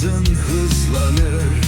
nabzın hızlanır.